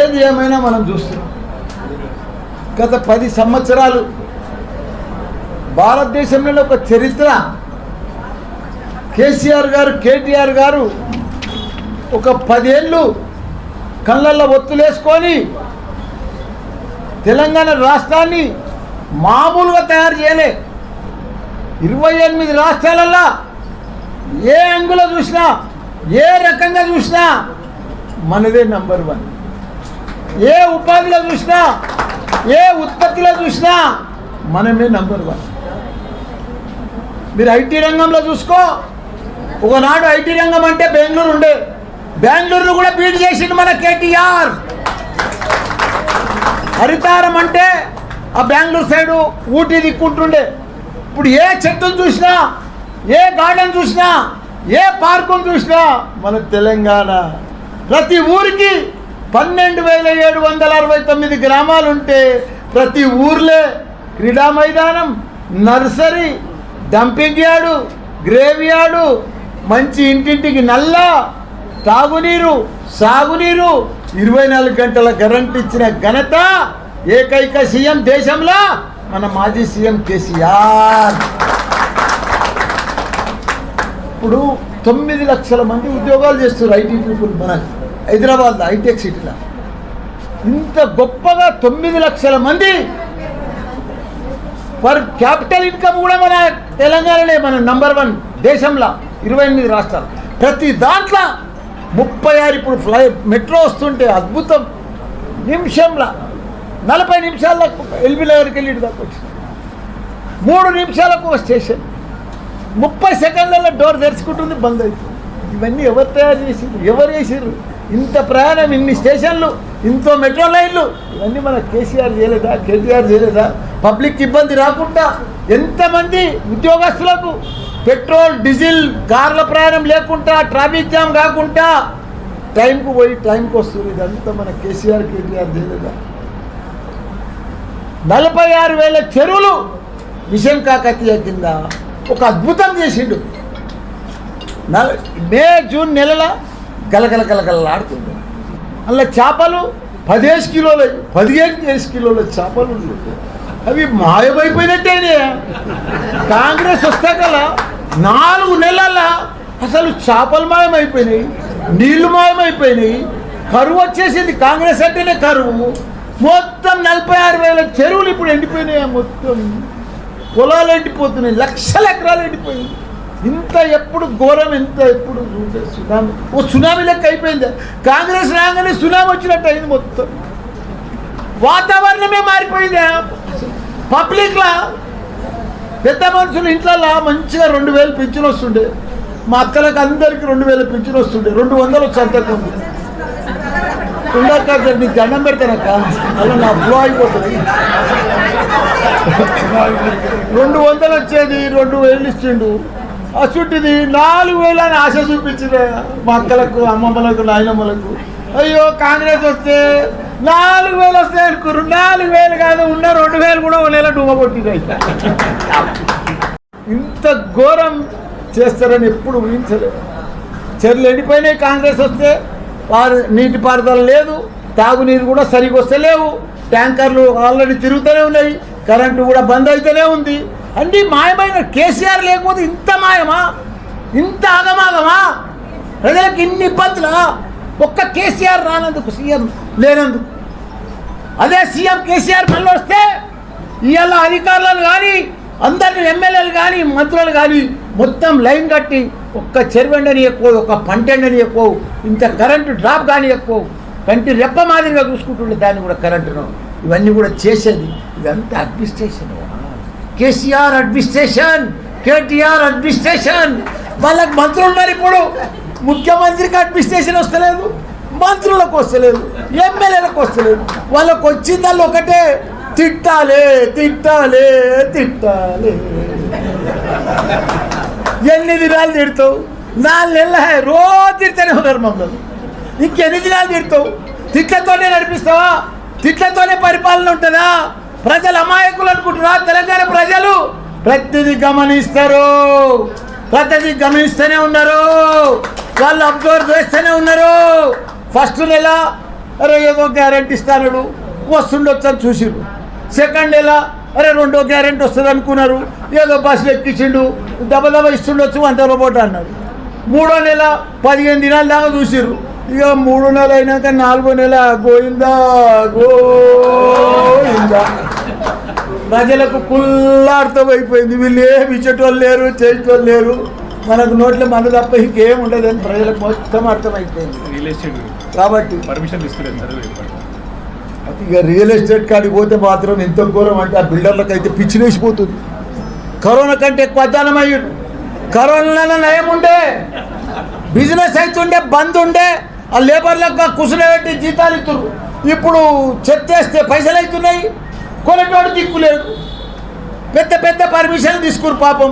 ఏది ఏమైనా మనం చూస్తున్నాం గత పది సంవత్సరాలు భారతదేశంలో ఒక చరిత్ర. కేసీఆర్ గారు కేటీఆర్ గారు ఒక పదేళ్ళు కళ్ళల్లో ఒత్తులేసుకొని తెలంగాణ రాష్ట్రాన్ని మామూలుగా తయారు చేయలే. ఇరవై ఎనిమిది రాష్ట్రాలల్లో ఏ అంగులో చూసినా ఏ రకంగా చూసినా మనదే నంబర్ వన్ ఏ ఉపాధిలో చూసినా ఏ ఉత్పత్తిలో చూసినా మనమే నంబర్ వన్ మీరు ఐటీ రంగంలో చూసుకో ఒకనాడు ఐటీ రంగం అంటే బెంగళూరు ఉండే. బెంగళూరును కూడా బీట్ చేసింది మన కేటీఆర్. హరితారం అంటే ఆ బెంగళూరు సైడు ఊటీ దిక్కుంటుండే. ఇప్పుడు ఏ చెట్టును చూసినా ఏ గార్డెన్ చూసినా ఏ పార్కును చూసినా మన తెలంగాణ ప్రతి ఊరికి పన్నెండు వేల ఏడు వందల అరవై తొమ్మిది గ్రామాలు ఉంటే ప్రతి ఊర్లే క్రీడా మైదానం nursery dumping yard graveyard మంచి ఇంటింటికి నల్ల తాగునీరు సాగునీరు ఇరవై నాలుగు గంటల కరెంట్ ఇచ్చిన ఘనత ఏకైక సీఎం దేశంలో మన మాజీ సీఎం కేసీఆర్. ఇప్పుడు తొమ్మిది లక్షల మంది ఉద్యోగాలు చేస్తారు ఐటీ పీపుల్ మనకు. హైదరాబాద్ హైటెక్ సిటీలో. ఇంత గొప్పగా తొమ్మిది లక్షల మంది పర్ క్యాపిటల్ ఇన్కమ్ కూడా మన తెలంగాణనే మన నంబర్ వన్ దేశంలో ఇరవై ఎనిమిది రాష్ట్రాలు. ప్రతి దాంట్లో ముప్పై ఆరు ఇప్పుడు ఫ్లై మెట్రో వస్తుంటే అద్భుతం. నిమిషంలో నలభై నిమిషాల్లో ఎల్బీ నగర్కి వెళ్ళి దాకా వచ్చింది మూడు నిమిషాలకు ఒక స్టేషన్. ముప్పై సెకండ్లలో డోర్ తెరుచుకుంటుంది బంద్ అవుతుంది. ఇవన్నీ ఎవరు తయారు చేసిర్రు? ఎవరు చేసిర్రు ఇంత ప్రయాణం ఇన్ని స్టేషన్లు ఇంతో మెట్రో లైన్లు ఇవన్నీ మన కేసీఆర్ చేయలేదా కేటీఆర్ చేయలేదా? పబ్లిక్ ఇబ్బంది రాకుండా ఎంతమంది ఉద్యోగస్తులకు పెట్రోల్ డీజిల్ కార్ల ప్రయాణం లేకుండా ట్రాఫిక్ జామ్ కాకుండా టైంకు పోయి టైంకి వస్తుంది. ఇదంతా మన కేసీఆర్ కేటీఆర్ చేయలేదా? నలభై ఆరు వేల చెరువులు మిషన్ కాకతీయ కింద ఒక అద్భుతం చేసిండు. మే జూన్ నెలల కలకల కలకలలాడుతుంది అలా చేపలు పదిహేను కిలోలు పదిహేను కిలోల చేపలు ఉన్నాయి. అవి మాయమైపోయినట్టేనే కాంగ్రెస్ వస్తే గల నాలుగు నెలల అసలు చేపలు మాయమైపోయినాయి నీళ్ళు మాయమైపోయినాయి. కరువు వచ్చేసింది కాంగ్రెస్ అంటేనే కరువు. మొత్తం నలభై ఆరు వేల చెరువులు ఇప్పుడు ఎండిపోయినాయి మొత్తం. పొలాలు ఎండిపోతున్నాయి లక్షల ఎకరాలు ఎండిపోయినాయి. ఇంత ఎప్పుడు ఘోరం ఎంత ఎప్పుడు చూస్తే సునామీ? ఓ సునామీ లెక్క అయిపోయింది. కాంగ్రెస్ రాగానే సునామీ వచ్చినట్టు అయింది మొత్తం. వాతావరణమే మారిపోయింది. పబ్లిక్లా పెద్ద మనుషులు ఇంట్లో మంచిగా రెండు వేలు పింఛన్ వస్తుండే. మా అక్కలకు అందరికి రెండు వేల పింఛన్ వస్తుండే. రెండు వందలు వచ్చి అంతకు నీ నీకు దండం పెడతానక్క అలా నా బ్లో అయిపోతుంది. రెండు వందలు వచ్చేది రెండు వేలు ఇచ్చిండు. అసుంటిది నాలుగు వేలు అని ఆశ చూపించింది. మా అక్కలకు అమ్మమ్మలకు నాయనమ్మలకు. అయ్యో కాంగ్రెస్ వస్తే నాలుగు వేలు వస్తాయి అనుకున్నారు నాలుగు వేలు కాదు ఉన్న రెండు వేలు కూడా ఒక నెల అయితే కొట్టింది ఇంత ఘోరం చేస్తారని ఎప్పుడు ఊహించలేదు చెర్లు ఎండిపోయినాయి కాంగ్రెస్ వస్తే. వారు నీటిపారుదల లేదు. తాగునీరు కూడా సరిగా వస్తే లేవు ట్యాంకర్లు ఆల్రెడీ తిరుగుతూనే ఉన్నాయి. కరెంటు కూడా బంద్ అయితేనే ఉంది. అన్నీ మాయమైన కేసీఆర్ లేకపోతే ఇంత మాయమా? ఇంత ఆగమాగమా ప్రజలకు ఇన్ని ఇబ్బందులా? ఒక్క కేసీఆర్ రానందుకు సీఎం లేనందుకు. అదే సీఎం కేసీఆర్ మళ్ళీ వస్తే ఇవాళ అధికారులను కానీ అందరిని ఎమ్మెల్యేలు కానీ మంత్రులు కానీ మొత్తం లైన్ కట్టి ఒక్క చెరువెండని ఎక్కువ ఒక పంటెండని ఎక్కువ ఇంత కరెంటు డ్రాప్ కానీ ఎక్కువ కంటి రెప్ప మాదిరిగా చూసుకుంటుండే దాన్ని కూడా కరెంటును. ఇవన్నీ కూడా చేసేది ఇదంతా administration. KCR administration KTR administration. వాళ్ళకి మంత్రులు ఉన్నారు ఇప్పుడు. ముఖ్యమంత్రికి అడ్మినిస్ట్రేషన్ వస్తలేదు మంత్రులకు వస్తలేదు ఎమ్మెల్యేలకు వస్తలేదు. వాళ్ళకు వచ్చిందల్లా ఒకటే తిట్టాలే తిట్టాలే తిట్టాలే. ఎన్ని దినాలు తిడతావు? నాలుగు నెలల రోజు తిడతానే ఉన్నారు మమ్మల్ని. ఇంకెన్ని దినాలు తిడతావు? తిట్లతోనే నడిపిస్తావా? తిట్లతోనే పరిపాలన ఉంటుందా? ప్రజలు అమాయకులు అనుకుంటున్నారు తెలంగాణ ప్రజలు ప్రతిదీ గమనిస్తారు. ప్రతిదీ గమనిస్తూనే ఉన్నారు. వాళ్ళు అబ్జర్వ్ చేస్తూనే ఉన్నారు. ఫస్ట్ నెల అరే ఏదో గ్యారెంటీ ఇస్తాను వస్తుండొచ్చు అని చూసిండు సెకండ్ నెల అరే రెండో గ్యారెంటీ వస్తుంది అనుకున్నారు. ఏదో బస్సులు ఎక్కించిండు దెబ్బ దెబ్బ ఇస్తుండొచ్చు అంత రోబోట్ అన్నాడు. మూడో నెల పదిహేను దినాల దాకా చూసిర్రు ఇక మూడు నెలలు అయినాక నాలుగో నెల గోయిందా గోయిందా. ప్రజలకు కుల్లార్థం అయిపోయింది. వీళ్ళు ఏమి ఇచ్చేటోళ్ళు లేరు చేసేటోళ్ళు లేరు. మనకు నోట్ల మన తప్ప ఇంకేం ఉండదని ప్రజలకు మొత్తం అర్థమైపోయింది. రియల్ ఎస్టేట్ కాబట్టి పర్మిషన్ ఇక రియల్ ఎస్టేట్ కాడికి పోతే మాత్రం ఎంత ఘోరం అంటే ఆ బిల్డర్లకు అయితే పిచ్చిలేసిపోతుంది కరోనా కంటే ఎక్కువ అయ్యాడు. కరోనాలో నయం ఉండే బిజినెస్ అవుతుండే బంద్ ఉండే ఆ లేబర్లకు కుసునబెట్టి జీతాలు ఇస్తున్నారు ఇప్పుడు చెత్తేస్తే పైసలు అవుతున్నాయి. కొనటోడు దిక్కులేదు పెద్ద పెద్ద పర్మిషన్లు తీసుకురు పాపం.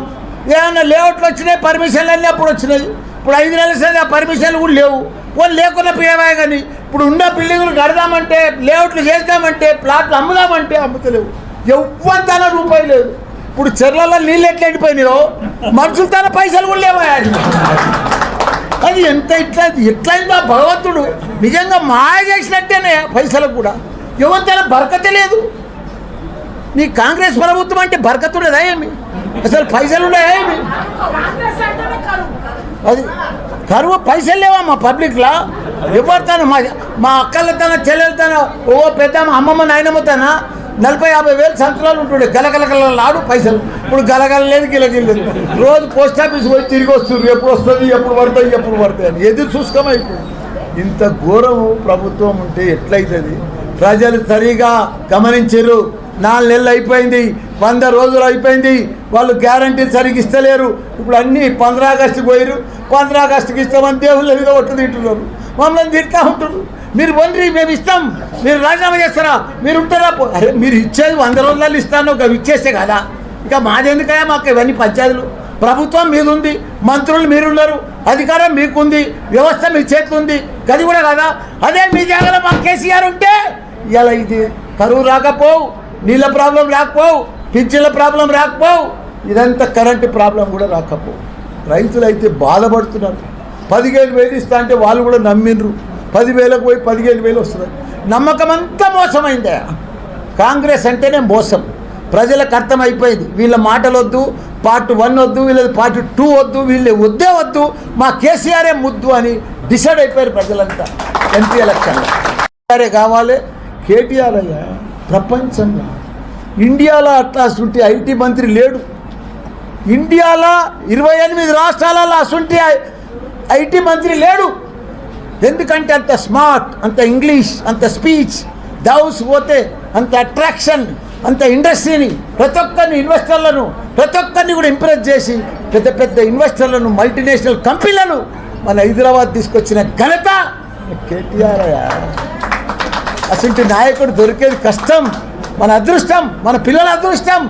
ఏమన్నా లేఅవుట్లు వచ్చినాయి పర్మిషన్లు అన్నీ అప్పుడు వచ్చినాయి. ఇప్పుడు ఐదు నెలల సరే ఆ పర్మిషన్లు కూడా లేవు. వాళ్ళు లేకుండా పోయేవా కానీ ఇప్పుడు ఉన్న బిల్డింగులు కడదామంటే లేఅవుట్లు చేద్దామంటే ప్లాట్లు అమ్ముదామంటే అమ్ముతలేవు. ఎవ్వంతన రూపాయి లేదు. ఇప్పుడు చెర్లలో నీళ్ళు ఎట్లా ఎండిపోయినాయో మనుషులు తన పైసలు కూడా లేవా అది ఎంత ఇట్లా ఎట్లయిందో భగవంతుడు నిజంగా మాయ చేసినట్టేనే పైసలకు కూడా. ఎవరితేనే బరకత లేదు. నీ కాంగ్రెస్ ప్రభుత్వం అంటే బరకతుడేదా ఏమి? అసలు పైసలు ఉన్నాయా ఏమి? అది కరువు పైసలు లేవా మా పబ్లిక్లో? ఎవరితోనో మా మా అక్కలతోన చెల్లెలతోన ఓ పెద్ద అమ్మమ్మ నాయనమ్మతోన నలభై యాభై వేలు సంవత్సరాలు ఉంటుండే. గలగలగలలాడు పైసలు. ఇప్పుడు గలగల లేదు గిలగిల లేదు. రోజు పోస్ట్ ఆఫీస్ పోయి తిరిగి వస్తున్నారు ఎప్పుడు వస్తుంది ఎప్పుడు పడతాయి ఎప్పుడు పడతాయి అని ఎదురు చూసుకోమైపోయింది ఇంత ఘోరము ప్రభుత్వం ఉంటే ఎట్లయితుంది? ప్రజలు సరిగా గమనించారు. నాలుగు నెలలు అయిపోయింది వంద రోజులు అయిపోయింది వాళ్ళు గ్యారంటీ సరిగ్గా ఇస్తలేరు. ఇప్పుడు అన్నీ పంద్రా ఆగస్టుకి పోయారు పంద్రా ఆగస్టుకి ఇస్తామని దేవుళ్ళ మీద ఒట్టు తింటున్నారు. మమ్మల్ని తిడతా ఉంటారు మీరు వండ్రి మేము ఇస్తాం. మీరు రాజీనామా చేస్తారా? మీరు ఉంటారా? అరే మీరు ఇచ్చేది వంద రోజులలో ఇస్తాను. ఒక ఇచ్చేస్తే కదా. ఇక మాదెందుకయా మాకు ఇవన్నీ పంచాయతీలు? ప్రభుత్వం మీద ఉంది మంత్రులు మీరున్నారు అధికారం మీకుంది వ్యవస్థ మీ చేతిలో ఉంది గది కూడా కదా? అదే మీ జాగ్రత్త మాకు కేసీఆర్ ఉంటే ఇలా ఇది కరువు రాకపోవు. నీళ్ళ ప్రాబ్లం రాకపోవు పింఛన్ల ప్రాబ్లం రాకపోవు. ఇదంతా కరెంటు ప్రాబ్లం కూడా రాకపోవు. రైతులు అయితే బాధపడుతున్నారు. పదిహేను వేలు ఇస్తా అంటే వాళ్ళు కూడా నమ్మిండ్రు. పదివేలకు పోయి పదిహేను వేలు వస్తున్నారు నమ్మకం అంతా మోసమైందా. కాంగ్రెస్ అంటేనే మోసం. ప్రజలకు అర్థమైపోయింది. వీళ్ళ మాటలు వద్దు పార్ట్ వన్ వద్దు వీళ్ళది పార్ట్ టూ వద్దు వీళ్ళు వద్దే వద్దు. మా కేసీఆరే ముద్దు అని డిసైడ్ అయిపోయారు ప్రజలంతా. ఎంపీ ఎలక్షన్లో. కేసీఆరే కావాలి కేటీఆర్ అయ్యా. ప్రపంచంలో ఇండియాలో అట్లా అసలు ఐటీ మంత్రి లేడు. ఇండియాలో ఇరవై ఎనిమిది రాష్ట్రాలలో అసంటి ఐటీ మంత్రి లేడు. ఎందుకంటే అంత స్మార్ట్ అంత ఇంగ్లీష్ అంత స్పీచ్ దౌస్ పోతే అంత అట్రాక్షన్ అంత ఇండస్ట్రీని ప్రతి ఒక్కరిని ఇన్వెస్టర్లను ప్రతి ఒక్కరిని కూడా ఇంప్రెస్ చేసి పెద్ద పెద్ద ఇన్వెస్టర్లను మల్టీనేషనల్ కంపెనీలను మన హైదరాబాద్ తీసుకొచ్చిన ఘనత కేటీఆర్ అసలు నాయకుడు దొరికేది కష్టం మన అదృష్టం మన పిల్లల అదృష్టం.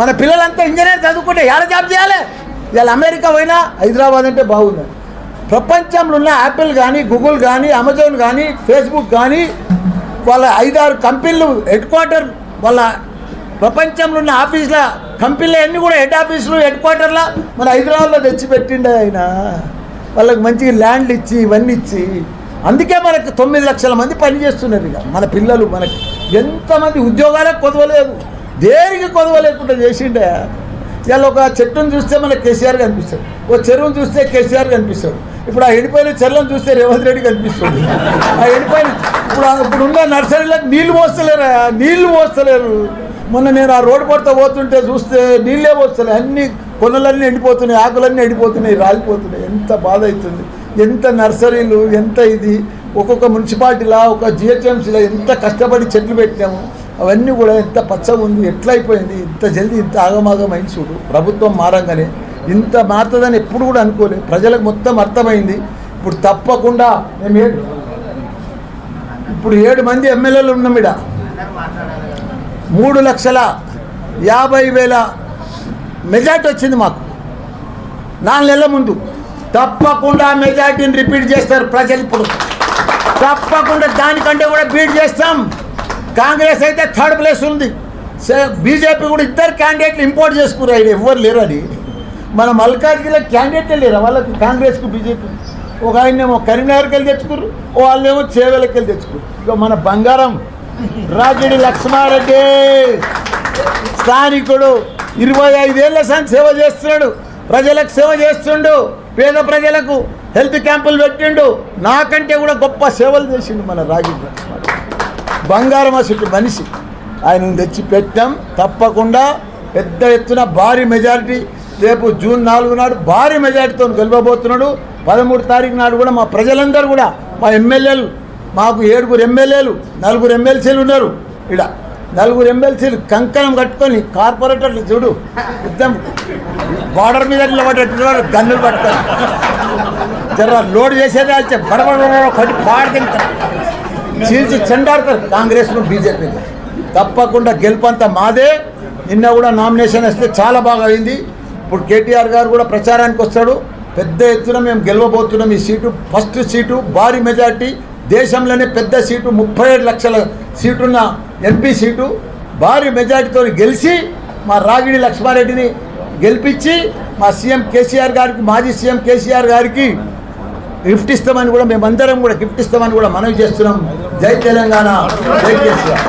మన పిల్లలంతా ఇంజనీర్ చదువుకుంటే ఎలా జాబ్ చేయాలి? ఇవాళ అమెరికా పోయినా హైదరాబాద్ అంటే బాగుంది. ప్రపంచంలో ఉన్న యాపిల్ కానీ గూగుల్ కానీ అమెజాన్ కానీ ఫేస్బుక్ కానీ వాళ్ళ ఐదారు కంపెనీలు హెడ్ క్వార్టర్ వాళ్ళ ప్రపంచంలో ఉన్న ఆఫీసుల కంపెనీలు అన్నీ కూడా హెడ్ ఆఫీసులు హెడ్ క్వార్టర్ల మన హైదరాబాద్లో తెచ్చిపెట్టిండే ఆయన. వాళ్ళకి మంచిగా ల్యాండ్లు ఇచ్చి ఇవన్నీ ఇచ్చి. అందుకే మనకు తొమ్మిది లక్షల మంది పని చేస్తున్నారు ఇక. మన పిల్లలు మనకి ఎంతమంది ఉద్యోగాలకు కొదవలేదు దేనికి కొదవలేకుండా చేసిండే? ఇవాళ ఒక చెట్టును చూస్తే మనకు కేసీఆర్ కనిపిస్తాడు. ఓ చెరువును చూస్తే కేసీఆర్ కనిపిస్తాడు. ఇప్పుడు ఆ ఎండిపోయిన చెర్లను చూస్తే రేవంత్ రెడ్డి కనిపిస్తుంది ఆ ఎండిపోయిన ఇప్పుడు ఇప్పుడున్న ఇప్పుడు ఉన్న నర్సరీలకు నీళ్ళు పోస్తలేరా? నీళ్ళు పోస్తలేరు. మొన్న నేను ఆ రోడ్డు పడితే పోతుంటే చూస్తే నీళ్ళే పోస్తలే అన్ని కొనలన్నీ ఎండిపోతున్నాయి ఆకులన్నీ ఎండిపోతున్నాయి రాలిపోతున్నాయి. ఎంత బాధ అవుతుంది. ఎంత నర్సరీలు ఎంత ఇది ఒక్కొక్క మున్సిపాలిటీలా ఒక జిహెచ్ఎంసీలో ఎంత కష్టపడి చెట్లు పెట్టాము అవన్నీ కూడా ఎంత పచ్చగా ఉంది ఎట్లయిపోయింది ఇంత జల్దీ ఇంత ఆగమాగం అయింది చూడు. ప్రభుత్వం మారంగానే ఇంత మారుతుందని ఎప్పుడు కూడా అనుకోలేదు. ప్రజలకు మొత్తం అర్థమైంది. ఇప్పుడు తప్పకుండా మేము ఏడు ఇప్పుడు ఏడు మంది ఎమ్మెల్యేలు ఉన్నాం ఇడ. మూడు లక్షల యాభై వేల మెజార్టీ వచ్చింది మాకు. నాలుగు నెలల ముందు. తప్పకుండా మెజార్టీని రిపీట్ చేస్తారు ప్రజలు ఇప్పుడు. తప్పకుండా దానికంటే కూడా బీట్ చేస్తాం. కాంగ్రెస్ అయితే థర్డ్ ప్లేస్ ఉంది. బీజేపీ కూడా ఇద్దరు క్యాండిడేట్లు ఇంపోర్ట్ చేసుకున్నారు. ఆయన ఎవ్వరు లేరు అది. మన మల్కాజ్గిలో క్యాండిడేటే లేరు? వాళ్ళకి కాంగ్రెస్కు బీజేపీ. ఒక ఆయనేమో కరీంనగర్కి వెళ్ళి తెచ్చుకురు వాళ్ళేమో చేవెలకి వెళ్ళి తెచ్చుకుర్రు. ఇక మన బంగారం రాజడి లక్ష్మారెడ్డి. స్థానికుడు ఇరవై ఐదేళ్ళ సంది సేవ చేస్తున్నాడు. ప్రజలకు సేవ చేస్తుండు. పేద ప్రజలకు హెల్త్ క్యాంపులు పెట్టిండు. నాకంటే కూడా గొప్ప సేవలు చేసిండు మన రాజేంద్ర బంగారం అసలు మనిషి. ఆయన తెచ్చి పెట్టాం. తప్పకుండా పెద్ద ఎత్తున భారీ మెజారిటీ. రేపు జూన్ నాలుగు నాడు భారీ మెజారిటీతో గెలవబోతున్నాడు. పదమూడు తారీఖు నాడు కూడా మా ప్రజలందరూ కూడా మా ఎమ్మెల్యేలు మాకు ఏడుగురు ఎమ్మెల్యేలు నలుగురు ఎమ్మెల్సీలు ఉన్నారు. ఇలా నలుగురు ఎమ్మెల్సీలు కంకణం కట్టుకొని కార్పొరేటర్లు చూడు యుద్ధం బార్డర్ మీద నిలబడేట్టు గన్నులు పట్టుకొని. జర లోడ్ చేసేది అయితే బడబడ కొట్టి పాడు తింటారు చీల్చి చెండాడతారు కాంగ్రెస్ను బీజేపీ తప్పకుండా గెలుపంతా మాదే నిన్న కూడా నామినేషన్ వస్తే చాలా బాగా అయింది ఇప్పుడు కేటీఆర్ గారు కూడా ప్రచారానికి వస్తాడు పెద్ద ఎత్తున మేము గెలవబోతున్నాం ఈ సీటు ఫస్ట్ సీటు భారీ మెజార్టీ దేశంలోనే పెద్ద సీటు ముప్పై ఏడు లక్షల సీటున్న ఎంపీ సీటు భారీ మెజార్టీతో గెలిచి మా రాగిడి లక్ష్మారెడ్డిని గెలిపించి మా సీఎం కేసీఆర్ గారికి మాజీ సీఎం కేసీఆర్ గారికి గిఫ్ట్ ఇస్తామని కూడా మేమందరం కూడా గిఫ్ట్ ఇస్తామని కూడా మనవి చేస్తున్నాం. జై తెలంగాణ. జై కేసీఆర్.